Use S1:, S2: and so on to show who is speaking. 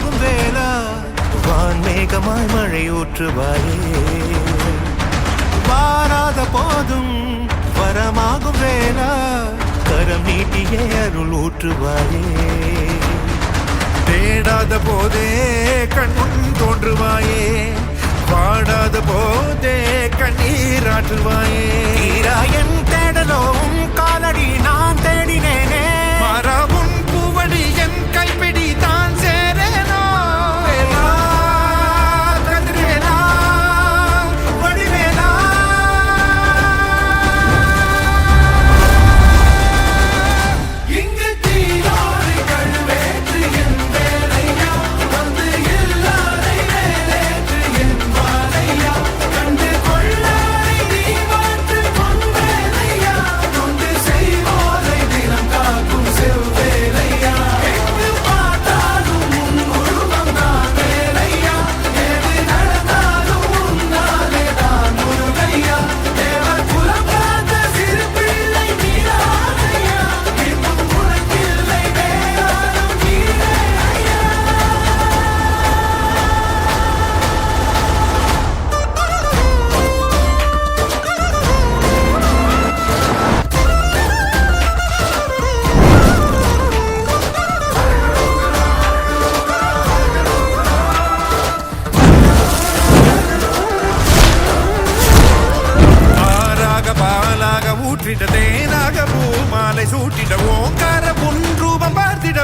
S1: ஆகும் வேளா. வான்மேகமாய் மழை ஊற்றுவாயே. வாராத போதும் வரமாகும் வேளா. கரம் நீட்டியே அருள் ஊற்றுவாயே.
S2: தேடாத போதே கண்முன் தோன்றுவாயே. பாடாத போதே கண்ணீராற்றுவாயே
S1: தீரா என் தேடலோ காலடி நான் ஊற்றிட தேனாக பூ மாலை சூட்டிட ஓங்கார பொன் ரூபம் பார்த்திட